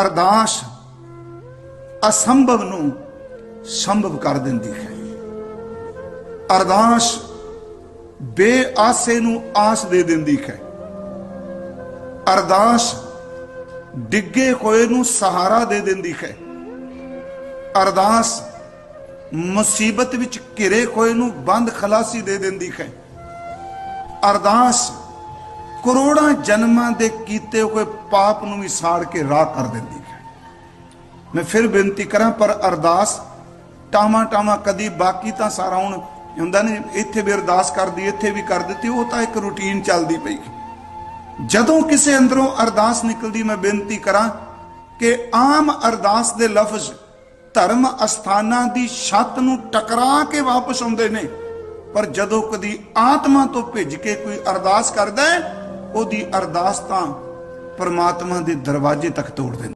ਅਰਦਾਸ ਅਸੰਭਵ ਨੂੰ ਸੰਭਵ ਕਰ ਦਿੰਦੀ ਹੈ। ਅਰਦਾਸ ਬੇਆਸੇ ਨੂੰ ਆਸ ਦੇ ਦਿੰਦੀ ਹੈ। ਅਰਦਾਸ ਡਿੱਗੇ ਹੋਏ ਨੂੰ ਸਹਾਰਾ ਦੇ ਦਿੰਦੀ ਹੈ। ਅਰਦਾਸ ਮੁਸੀਬਤ ਵਿੱਚ ਘਿਰੇ ਹੋਏ ਨੂੰ ਬੰਦ ਖਲਾਸੀ ਦੇ ਦਿੰਦੀ ਹੈ। ਅਰਦਾਸ ਕਰੋੜਾਂ ਜਨਮਾਂ ਦੇ ਕੀਤੇ ਹੋਏ ਪਾਪ ਨੂੰ ਵੀ ਸਾੜ ਕੇ ਰਾਹ ਕਰ ਦਿੰਦੀ ਹੈ। ਮੈਂ ਫਿਰ ਬੇਨਤੀ ਕਰਾਂ, ਪਰ ਅਰਦਾਸ ਟਾਮਾ ਟਾਮਾ ਕਦੀ ਬਾਕੀ ਤਾਂ ਸਾਰਾ ਹੁਣ ਹੁੰਦਾ ਨੇ, ਇੱਥੇ ਵੀ ਅਰਦਾਸ ਕਰਦੀ, ਇੱਥੇ ਵੀ ਕਰ ਦਿੱਤੀ, ਉਹ ਤਾਂ ਇੱਕ ਰੁਟੀਨ ਚੱਲਦੀ ਪਈ ਜਦੋਂ ਕਿਸੇ ਅੰਦਰੋਂ ਅਰਦਾਸ ਨਿਕਲਦੀ, ਮੈਂ ਬੇਨਤੀ ਕਰਾਂ ਕਿ ਆਮ ਅਰਦਾਸ ਦੇ ਲਫ਼ਜ਼ ਧਰਮ ਅਸਥਾਨਾਂ ਦੀ ਛੱਤ ਨੂੰ ਟਕਰਾ ਕੇ ਵਾਪਸ ਆਉਂਦੇ ਨੇ, ਪਰ ਜਦੋਂ ਕਦੀ ਆਤਮਾ ਤੋਂ ਭਿੱਜ ਕੇ ਕੋਈ ਅਰਦਾਸ ਕਰਦਾ ਹੈ ਉਹਦੀ ਅਰਦਾਸ ਤਾਂ ਪਰਮਾਤਮਾ ਦੇ ਦਰਵਾਜ਼ੇ ਤੱਕ ਤੋੜ ਦਿੰਦੀ।